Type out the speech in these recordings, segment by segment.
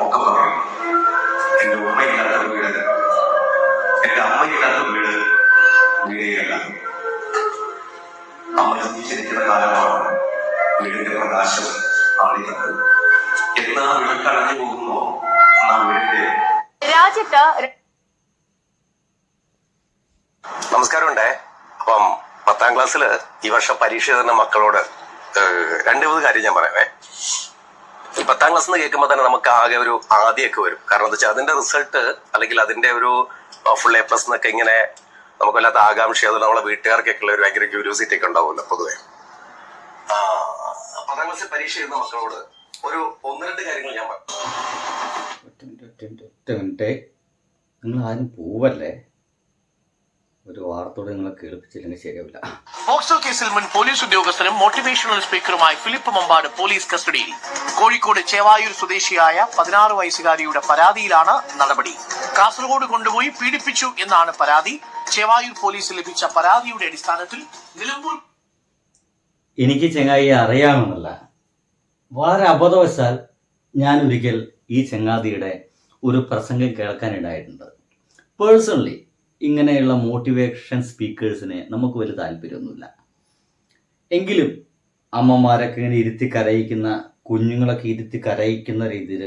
ഒക്കെ പറയും എന്റെ ഉമ്മയില്ലാത്ത വീട് എന്റെ അമ്മയില്ലാത്ത വീട് വീടേയല്ല അമ്മ ജീവിച്ചിരിക്കുന്ന കാലമാണ് വീടിന്റെ പ്രകാശം ആളിക്കുന്നത് എന്നാ വിളക്കടഞ്ഞു പോകുന്നു? ആ വീടിന്റെ രാജ്യത്ത് നമസ്കാരമുണ്ടേ. അപ്പം പത്താം ക്ലാസ്സിൽ ഈ വർഷം പരീക്ഷ തന്നെ മക്കളോട് രണ്ട് മൂന്ന് കാര്യം ഞാൻ പറയാമേ ഈ പത്താം ക്ലാസ് എന്ന് കേൾക്കുമ്പോൾ തന്നെ നമുക്ക് ആകെ ഒരു ആദ്യമൊക്കെ വരും. കാരണം എന്താ വെച്ചാൽ അതിന്റെ റിസൾട്ട് അല്ലെങ്കിൽ അതിന്റെ ഒരു ഫുൾ എ പ്ലസ് എന്നൊക്കെ ഇങ്ങനെ നമുക്ക് വല്ലാത്ത ആകാംക്ഷ അതുപോലെ നമ്മളെ വീട്ടുകാർക്കൊക്കെ ഉള്ള ഒരു ഭയങ്കര ക്യൂരിയോസിറ്റി ഒക്കെ ഉണ്ടാവുമല്ലോ പൊതുവെ. പത്താം ക്ലാസ് പരീക്ഷ എഴുതുന്ന മക്കളോട് ഒരു ഒന്ന് രണ്ട് കാര്യങ്ങൾ ഞാൻ പറഞ്ഞു നിങ്ങൾ ആരും പോവല്ലേ? ഒരു വാർത്തയോടെ നിങ്ങളെ കേൾപ്പിച്ചില്ലെങ്കിൽ ശരിയാവില്ല. പോക്സോ കേസിൽ മുൻ പോലീസ് ഉദ്യോഗസ്ഥനും മോട്ടിവേഷണൽ സ്പീക്കറുമായി ഫിലിപ്പ് മമ്പാട് പോലീസ് കസ്റ്റഡിയിൽ. കോഴിക്കോട് ചേവായൂർ സ്വദേശിയായ പതിനാറ് വയസ്സുകാരിയുടെ പരാതിയിലാണ് നടപടി. കാസർഗോഡ് കൊണ്ടുപോയി പീഡിപ്പിച്ചു എന്നാണ് പരാതി. ചേവായൂർ പോലീസ് ലഭിച്ച പരാതിയുടെ അടിസ്ഥാനത്തിൽ നിലമ്പൂർ എനിക്ക് ചെങ്ങായി അറിയാമെന്നല്ല. വളരെ അബദ്ധവശാൽ ഞാൻ ഒരിക്കൽ ഈ ചങ്ങാതിയുടെ ഒരു പ്രസംഗം കേൾക്കാനിടായിട്ടുണ്ട് പേഴ്സണലി ഇങ്ങനെയുള്ള മോട്ടിവേഷൻ സ്പീക്കേഴ്സിനെ നമുക്ക് വലിയ താല്പര്യമൊന്നുമില്ല. എങ്കിലും അമ്മമാരൊക്കെ ഇങ്ങനെ ഇരുത്തി കരയിക്കുന്ന കുഞ്ഞുങ്ങളൊക്കെ ഇരുത്തി കരയിക്കുന്ന രീതിയിൽ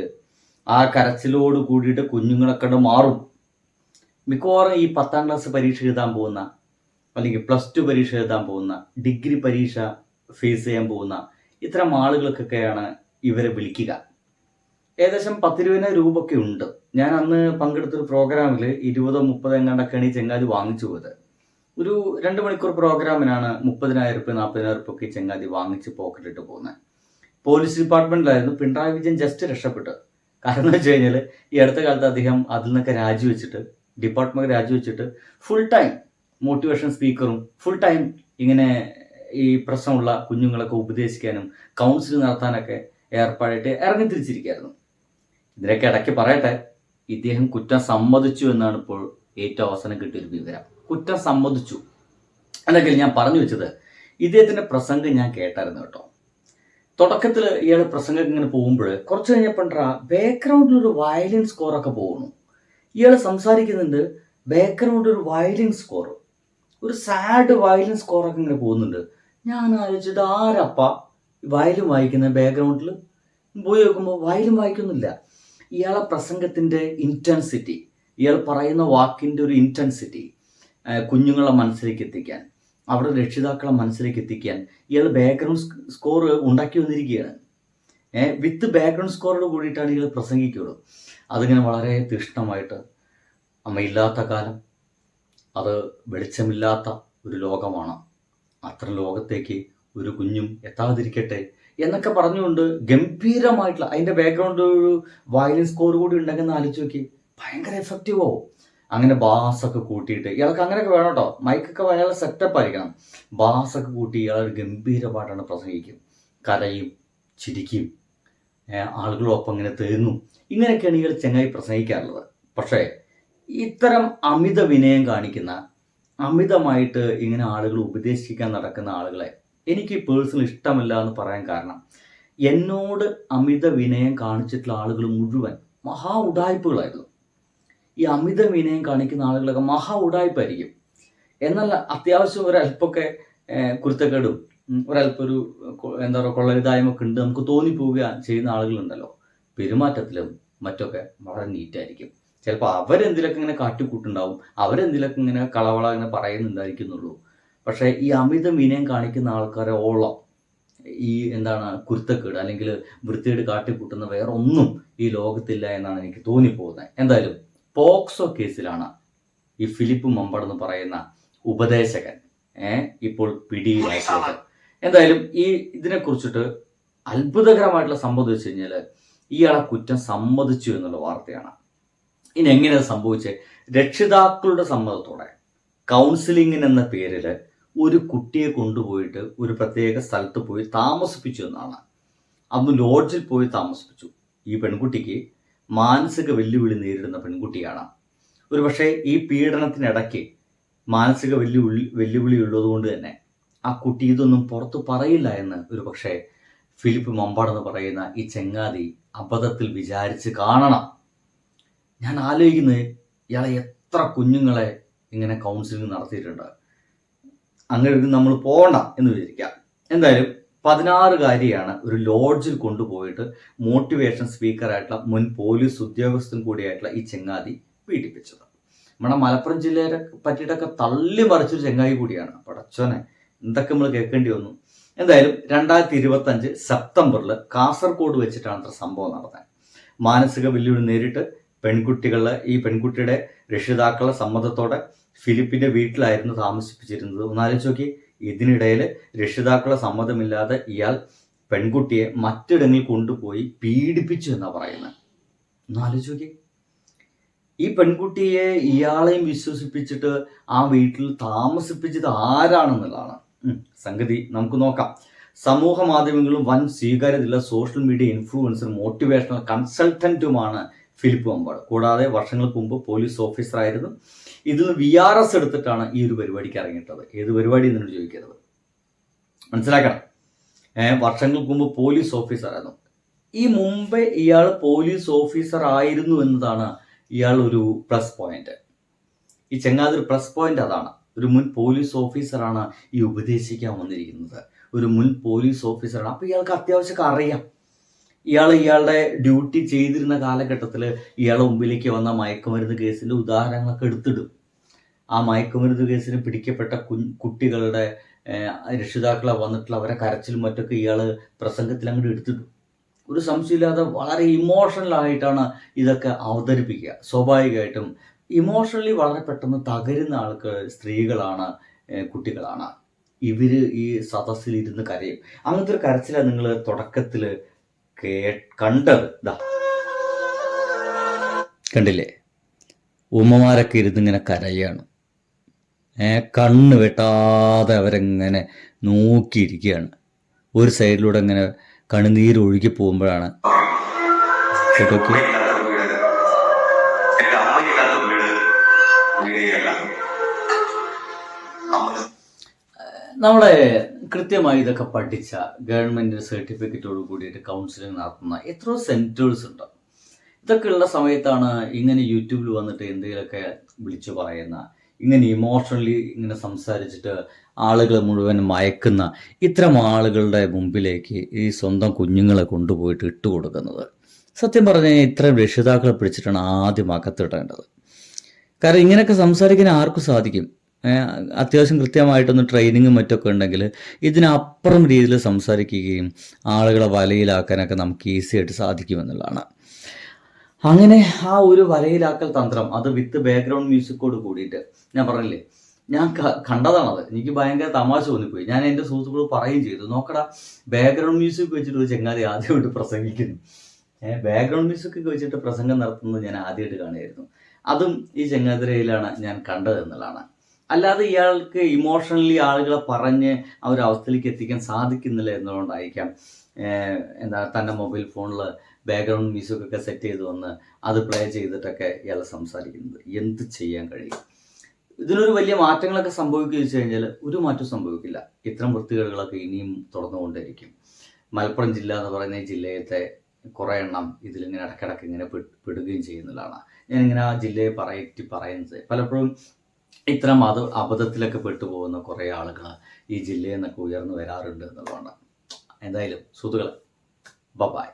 ആ കരച്ചിലോട് കൂടിയിട്ട് കുഞ്ഞുങ്ങളൊക്കെ മാറും. മിക്കവാറും ഈ പത്താം ക്ലാസ് പരീക്ഷ എഴുതാൻ പോകുന്ന അല്ലെങ്കിൽ പ്ലസ് ടു പരീക്ഷ എഴുതാൻ പോകുന്ന ഡിഗ്രി പരീക്ഷ ഫേസ് ചെയ്യാൻ പോകുന്ന ഇത്തരം ആളുകൾക്കൊക്കെയാണ് ഇവരെ വിളിക്കുക. ഏകദേശം രൂപ ഒക്കെ ഉണ്ട്. ഞാൻ അന്ന് പങ്കെടുത്തൊരു പ്രോഗ്രാമിൽ ഇരുപതോ മുപ്പതോ എങ്ങാണ്ടൊക്കെയാണ് ഈ ചെങ്ങാതി വാങ്ങിച്ചു പോയത്. ഒരു രണ്ട് മണിക്കൂർ പ്രോഗ്രാമിനാണ് മുപ്പതിനായിരം റുപ്യ നാൽപ്പതിനായിരം റുപ്യ ഒക്കെ ചെങ്ങാതി വാങ്ങിച്ച് പോക്കറ്റിട്ട് പോകുന്നത് പോലീസ് ഡിപ്പാർട്ട്മെന്റിലായിരുന്നു. പിണറായി വിജയൻ ജസ്റ്റ് രക്ഷപ്പെട്ടു. കാരണം എന്ന് വെച്ച് കഴിഞ്ഞാൽ ഈ അടുത്ത കാലത്ത് അദ്ദേഹം അതിൽ നിന്നൊക്കെ രാജിവെച്ചിട്ട് ഡിപ്പാർട്ട്മെന്റ് രാജിവെച്ചിട്ട് ഫുൾ ടൈം മോട്ടിവേഷൻ സ്പീക്കറും ഫുൾ ടൈം ഇങ്ങനെ ഈ പ്രശ്നമുള്ള കുഞ്ഞുങ്ങളൊക്കെ ഉപദേശിക്കാനും കൗൺസിലിംഗ് നടത്താനൊക്കെ ഏർപ്പാടായിട്ട് ഇറങ്ങി തിരിച്ചിരിക്കുകയായിരുന്നു ഇതിനൊക്കെ ഇടയ്ക്ക് പറയട്ടെ ഇദ്ദേഹം കുറ്റം സമ്മതിച്ചു എന്നാണ് ഇപ്പോൾ ഏറ്റവും അവസാനം കിട്ടിയൊരു വിവരം. കുറ്റം സമ്മതിച്ചു. അല്ലെങ്കിൽ ഞാൻ പറഞ്ഞു വെച്ചത്? ഇദ്ദേഹത്തിന്റെ പ്രസംഗം ഞാൻ കേട്ടായിരുന്നു കേട്ടോ. തുടക്കത്തിൽ ഇയാൾ പ്രസംഗം ഇങ്ങനെ പോകുമ്പോൾ കുറച്ച് കഴിഞ്ഞപ്പോണ്ടാ ബാക്ക്ഗ്രൗണ്ടിൽ ഒരു വയലിൻ സ്കോറൊക്കെ പോകുന്നു. ഇയാൾ സംസാരിക്കുന്നുണ്ട് ബാക്ക്ഗ്രൗണ്ടിൽ ഒരു വയലിൻ സ്കോർ ഒരു സാഡ് വയലിൻ സ്കോറൊക്കെ ഇങ്ങനെ പോകുന്നുണ്ട്. ഞാൻ ആലോചിച്ചത് ആരപ്പ? വയലും വായിക്കുന്ന ബാക്ക്ഗ്രൗണ്ടിൽ പോയി നോക്കുമ്പോൾ വയലും വായിക്കുന്നില്ല. ഇയാളെ പ്രസംഗത്തിന്റെ ഇന്റൻസിറ്റി ഇയാൾ പറയുന്ന വാക്കിന്റെ ഒരു ഇന്റൻസിറ്റി കുഞ്ഞുങ്ങളെ മനസ്സിലേക്ക് എത്തിക്കാൻ അവിടെ രക്ഷിതാക്കളെ മനസ്സിലേക്ക് എത്തിക്കാൻ ഇയാൾ ബാക്ക്ഗ്രൗണ്ട് സ്കോർ ഉണ്ടാക്കി വന്നിരിക്കുകയാണ്. വിത്ത് ബാക്ക്ഗ്രൗണ്ട് സ്കോറോട് കൂടിയിട്ടാണ് ഇയാൾ പ്രസംഗിക്കുള്ളൂ അതിങ്ങനെ വളരെ തീഷ്ണമായിട്ട് അമ്മയില്ലാത്ത കാലം അത് വെളിച്ചമില്ലാത്ത ഒരു ലോകമാണ്. അത്തരം ലോകത്തേക്ക് ഒരു കുഞ്ഞും എത്താതിരിക്കട്ടെ എന്നൊക്കെ പറഞ്ഞുകൊണ്ട് ഗംഭീരമായിട്ടുള്ള അതിന്റെ ബാക്ക്ഗ്രൗണ്ട് ഒരു വയലിൻ സ്കോർ കൂടി ഉണ്ടെങ്കിൽ ആലോചിച്ച് നോക്കി. ഭയങ്കര എഫക്റ്റീവ് അങ്ങനെ ബാസൊക്കെ കൂട്ടിയിട്ട് ഇയാൾക്ക് അങ്ങനെയൊക്കെ വേണം കേട്ടോ. മൈക്കൊക്കെ അയാൾ സെറ്റപ്പ് ആയിരിക്കണം. ബാസൊക്കെ കൂട്ടി ഇയാൾ ഒരു ഗംഭീരമായിട്ടാണ് പ്രസംഗിക്കും. കരയും ചിരിക്കും. ആളുകളൊപ്പം ഇങ്ങനെ തേങ്ങും. ഇങ്ങനെയൊക്കെയാണ് ഇയാൾ ചെങ്ങായി പ്രസംഗിക്കാറുള്ളത്. പക്ഷേ ഇത്തരം അമിത വിനയം കാണിക്കുന്ന അമിതമായിട്ട് ഇങ്ങനെ ആളുകൾ ഉപദേശിക്കാൻ നടക്കുന്ന ആളുകളെ എനിക്ക് പേഴ്സണൽ ഇഷ്ടമല്ല എന്ന് പറയാൻ കാരണം എന്നോട് അമിത വിനയം കാണിച്ചിട്ടുള്ള ആളുകൾ മുഴുവൻ മഹാ ഉടായ്പകളായിരുന്നു. ഈ അമിത വിനയം കാണിക്കുന്ന ആളുകളൊക്കെ മഹാ ഉടായ്പായിരിക്കും. എന്നല്ല അത്യാവശ്യം ഒരല്പൊക്കെ കുരുത്തക്കേടും ഒരല്പം ഒരു എന്താ പറയുക കൊള്ളരുതായ്മൊക്കെ ഉണ്ട്. നമുക്ക് തോന്നിപ്പോവുക ചെയ്യുന്ന ആളുകളുണ്ടല്ലോ. പെരുമാറ്റത്തിലും മറ്റൊക്കെ വളരെ നീറ്റായിരിക്കും ചിലപ്പോൾ അവരെന്തിലൊക്കെ ഇങ്ങനെ കാട്ടിക്കൂട്ടുണ്ടാവും അവരെന്തിലൊക്കെ ഇങ്ങനെ കളവള ഇങ്ങനെ പറയുന്നുണ്ടായിരിക്കുന്നുള്ളൂ. പക്ഷേ ഈ അമിത വിനയം കാണിക്കുന്ന ആൾക്കാരെ ഓളം. ഈ എന്താണ് കുരുത്തക്കേട് അല്ലെങ്കിൽ വൃത്തിയേട് കാട്ടിക്കൂട്ടുന്ന വേറെ ഒന്നും ഈ ലോകത്തില്ല എന്നാണ് എനിക്ക് തോന്നിപ്പോകുന്നത്. എന്തായാലും പോക്സോ കേസിലാണ് ഈ ഫിലിപ്പ് മമ്പട് എന്ന് പറയുന്ന ഉപദേശകൻ ഇപ്പോൾ പിടിയിലായിട്ടുള്ളത് എന്തായാലും ഈ ഇതിനെ കുറിച്ചിട്ട് അത്ഭുതകരമായിട്ടുള്ള സംഭവം വെച്ച് കഴിഞ്ഞാൽ ഇയാളെ കുറ്റം സമ്മതിച്ചു എന്നുള്ള വാർത്തയാണ്. ഇനി എങ്ങനെയാണ് സംഭവിച്ചത് രക്ഷിതാക്കളുടെ സമ്മതത്തോടെ. കൗൺസിലിങ്ങിന് എന്ന പേരിൽ ഒരു കുട്ടിയെ കൊണ്ടുപോയിട്ട് ഒരു പ്രത്യേക സ്ഥലത്ത് പോയി താമസിപ്പിച്ചു എന്നാണ്. അന്ന് ലോഡ്ജിൽ പോയി താമസിപ്പിച്ചു. ഈ പെൺകുട്ടിക്ക് മാനസിക വെല്ലുവിളി നേരിടുന്ന പെൺകുട്ടിയാണ്. ഒരുപക്ഷെ ഈ പീഡനത്തിനിടയ്ക്ക് മാനസിക വെല്ലുവിളി വെല്ലുവിളി ഉള്ളതുകൊണ്ട് തന്നെ ആ കുട്ടി ഇതൊന്നും പുറത്തു പറയില്ല എന്ന് ഒരു പക്ഷേ ഫിലിപ്പ് മമ്പാടെന്ന് പറയുന്ന ഈ ചെങ്ങാതി അബദ്ധത്തിൽ വിചാരിച്ച് കാണണം. ഞാൻ ആലോചിക്കുന്നത് ഇയാളെ എത്ര കുഞ്ഞുങ്ങളെ ഇങ്ങനെ കൗൺസിലിംഗ് നടത്തിയിട്ടുണ്ട്. അങ്ങനെ നമ്മൾ പോകണ്ട എന്ന് വിചാരിക്കാം എന്തായാലും പതിനാറുകാരിയാണ് ഒരു ലോഡ്ജിൽ കൊണ്ടുപോയിട്ട് മോട്ടിവേഷൻ സ്പീക്കറായിട്ടുള്ള മുൻ പോലീസ് ഉദ്യോഗസ്ഥൻ കൂടിയായിട്ടുള്ള ഈ ചെങ്ങാതി പീഡിപ്പിച്ചത്. നമ്മുടെ മലപ്പുറം ജില്ലയെ പറ്റിയിട്ടൊക്കെ തള്ളി മറിച്ചൊരു ചെങ്ങായി കൂടിയാണ്. പടച്ചോനെ എന്തൊക്കെ നമ്മൾ കേൾക്കേണ്ടി വന്നു? എന്തായാലും രണ്ടായിരത്തി ഇരുപത്തി അഞ്ച് സെപ്റ്റംബറിൽ കാസർഗോഡ് വെച്ചിട്ടാണ് അത്ര സംഭവം നടന്നത്. മാനസിക വെല്ലുവിളി നേരിട്ട് പെൺകുട്ടികളെ ഈ പെൺകുട്ടിയുടെ രക്ഷിതാക്കളുടെ സമ്മതത്തോടെ ഫിലിപ്പിന്റെ വീട്ടിലായിരുന്നു താമസിപ്പിച്ചിരുന്നത്. ഒന്നാലോചിച്ച് നോക്കി ഇതിനിടയിൽ രക്ഷിതാക്കളുടെ സമ്മതമില്ലാതെ ഇയാൾ പെൺകുട്ടിയെ മറ്റിടങ്ങളിൽ കൊണ്ടുപോയി പീഡിപ്പിച്ചു എന്നാ പറയുന്നത് ഒന്നാലോചിച്ച് നോക്കി. ഈ പെൺകുട്ടിയെ ഇയാളെയും വിശ്വസിപ്പിച്ചിട്ട് ആ വീട്ടിൽ താമസിപ്പിച്ചത് ആരാണെന്നുള്ളതാണ്. സംഗതി നമുക്ക് നോക്കാം. സമൂഹ മാധ്യമങ്ങളും വൻ സ്വീകാര്യതയുള്ള സോഷ്യൽ മീഡിയ ഇൻഫ്ലുവൻസർ മോട്ടിവേഷണൽ കൺസൾട്ടന്റുമാണ് ഫിലിപ്പ് മമ്പാട് കൂടാതെ വർഷങ്ങൾക്ക് മുമ്പ് പോലീസ് ഓഫീസറായിരുന്നു. ഇതിൽ വി ആർ എസ് എടുത്തിട്ടാണ് ഈ ഒരു പരിപാടിക്ക് ഇറങ്ങിയിട്ടത്. ഏത് പരിപാടി എന്നോട് ചോദിക്കരുത്. മനസ്സിലാക്കണം. വർഷങ്ങൾക്ക് മുമ്പ് പോലീസ് ഓഫീസറായിരുന്നു. ഈ മുമ്പേ ഇയാൾ പോലീസ് ഓഫീസർ ആയിരുന്നു എന്നതാണ് ഇയാൾ ഒരു പ്ലസ് പോയിന്റ്. ഈ ചെങ്ങാതി പ്ലസ് പോയിന്റ് അതാണ്. ഒരു മുൻ പോലീസ് ഓഫീസറാണ് ഈ ഉപദേശിക്കാൻ വന്നിരിക്കുന്നത്. ഒരു മുൻ പോലീസ് ഓഫീസറാണ്. അപ്പോൾ ഇയാൾക്ക് അത്യാവശ്യം അറിയാം. ഇയാൾ ഇയാളുടെ ഡ്യൂട്ടി ചെയ്തിരുന്ന കാലഘട്ടത്തിൽ ഇയാളെ മുമ്പിലേക്ക് വന്ന മയക്കുമരുന്ന് കേസിന്റെ ഉദാഹരണങ്ങളൊക്കെ എടുത്തിടും. ആ മയക്കുമരുന്ന് കേസിന് പിടിക്കപ്പെട്ട കു കുട്ടികളുടെ രക്ഷിതാക്കളെ വന്നിട്ടുള്ള അവരെ കരച്ചിലും മറ്റൊക്കെ ഇയാൾ പ്രസംഗത്തിൽ അങ്ങോട്ട് എടുത്തിടും. ഒരു സംശയമില്ലാതെ വളരെ ഇമോഷണലായിട്ടാണ് ഇതൊക്കെ അവതരിപ്പിക്കുക. സ്വാഭാവികമായിട്ടും ഇമോഷണലി വളരെ പെട്ടെന്ന് തകരുന്ന ആൾക്ക് സ്ത്രീകളാണ് കുട്ടികളാണ്. ഇവർ ഈ സദസ്സിൽ ഇരുന്ന് കരയും. അങ്ങനത്തെ ഒരു കരച്ചിലാണ് നിങ്ങൾ തുടക്കത്തിൽ കേ കണ്ടത്. ഇതാ കണ്ടില്ലേ? ഉമ്മമാരൊക്കെ ഇരുന്നിങ്ങനെ കരയാണ്. ഏ കണ്ണ് വെട്ടാതെ അവരെങ്ങനെ നോക്കിയിരിക്കുകയാണ്. ഒരു സൈഡിലൂടെ ഇങ്ങനെ കണ്ണുനീര് ഒഴുകി പോകുമ്പോഴാണ് നമ്മളെ കൃത്യമായി ഇതൊക്കെ പഠിച്ച ഗവൺമെന്റ് സർട്ടിഫിക്കറ്റോട് കൂടിയിട്ട് കൗൺസിലിംഗ് നടത്തുന്ന എത്രയോ സെന്റേഴ്സ് ഉണ്ട്. ഇതൊക്കെ ഉള്ള സമയത്താണ് ഇങ്ങനെ യൂട്യൂബിൽ വന്നിട്ട് എന്തെങ്കിലുമൊക്കെ വിളിച്ചു പറയുന്ന ഇങ്ങനെ ഇമോഷണലി ഇങ്ങനെ സംസാരിച്ചിട്ട് ആളുകൾ മുഴുവൻ മയക്കുന്ന ഇത്തരം ആളുകളുടെ മുമ്പിലേക്ക് ഈ സ്വന്തം കുഞ്ഞുങ്ങളെ കൊണ്ടുപോയിട്ട് ഇട്ട് കൊടുക്കുന്നത്. സത്യം പറഞ്ഞാൽ ഇത്തരം രക്ഷിതാക്കളെ പിടിച്ചിട്ടാണ് ആദ്യം അകത്തിടേണ്ടത്. കാരണം ഇങ്ങനെയൊക്കെ സംസാരിക്കാൻ ആർക്കും സാധിക്കും. അത്യാവശ്യം കൃത്യമായിട്ടൊന്ന് ട്രെയിനിങ്ങും മറ്റൊക്കെ ഉണ്ടെങ്കിൽ ഇതിനപ്പുറം രീതിയിൽ സംസാരിക്കുകയും ആളുകളെ വലയിലാക്കാനൊക്കെ നമുക്ക് ഈസി ആയിട്ട് സാധിക്കുമെന്നുള്ളതാണ്. അങ്ങനെ ആ ഒരു വലയിലാക്കൽ തന്ത്രം അത് വിത്ത് ബാക്ക്ഗ്രൗണ്ട് മ്യൂസിക്കോട് കൂടിയിട്ട് ഞാൻ പറഞ്ഞില്ലേ ഞാൻ കണ്ടതാണത്. എനിക്ക് ഭയങ്കര തമാശ തോന്നിപ്പോയി. ഞാൻ എന്റെ സുഹൃത്തുക്കളോട് പറയുകയും ചെയ്തു നോക്കടാ ബാക്ക്ഗ്രൗണ്ട് മ്യൂസിക് വെച്ചിട്ട് ചങ്ങാതി ആദ്യമായിട്ട് പ്രസംഗിക്കുന്നു. ബാക്ക്ഗ്രൗണ്ട് മ്യൂസിക് വെച്ചിട്ട് പ്രസംഗം നടത്തുന്നത് ഞാൻ ആദ്യമായിട്ട് കാണുമായിരുന്നു അതും ഈ ചെങ്ങാതിരയിലാണ് ഞാൻ കണ്ടത് എന്നുള്ളതാണ്. അല്ലാതെ ഇയാൾക്ക് ഇമോഷണലി ആളുകളെ പറഞ്ഞ് ആ ഒരു അവസ്ഥയിലേക്ക് എത്തിക്കാൻ സാധിക്കുന്നില്ല എന്നുകൊണ്ടായിരിക്കാം എന്താ തന്റെ മൊബൈൽ ഫോണിൽ ബാക്ക്ഗ്രൗണ്ട് മ്യൂസിക് ഒക്കെ സെറ്റ് ചെയ്ത് വന്ന് അത് പ്ലേ ചെയ്തിട്ടൊക്കെ ഇയാൾ സംസാരിക്കുന്നത്. എന്ത് ചെയ്യാൻ കഴിയും? ഇതിനൊരു വലിയ മാറ്റങ്ങളൊക്കെ സംഭവിക്കുക വെച്ച് കഴിഞ്ഞാൽ ഒരു മാറ്റം സംഭവിക്കില്ല. ഇത്തരം വൃത്തികളൊക്കെ ഇനിയും തുടർന്നുകൊണ്ടിരിക്കും മലപ്പുറം ജില്ല എന്ന് പറയുന്ന ഈ ജില്ലയത്തെ കുറേ എണ്ണം ഇതിലിങ്ങനെ ഇടയ്ക്കിടയ്ക്ക് ഇങ്ങനെ പെടുകയും ചെയ്യുന്നതാണ്. ഞാനിങ്ങനെ ആ ജില്ലയെ പറയറ്റി പറയുന്നത്. പലപ്പോഴും ഇത്തരം അത് അബദ്ധത്തിലൊക്കെ പെട്ടുപോകുന്ന കുറേ ആളുകൾ ഈ ജില്ലയിൽ നിന്നൊക്കെ ഉയർന്നു വരാറുണ്ട് എന്നുള്ളതാണ്. എന്തായാലും സുഹൃത്തുക്കളെ ബബായ്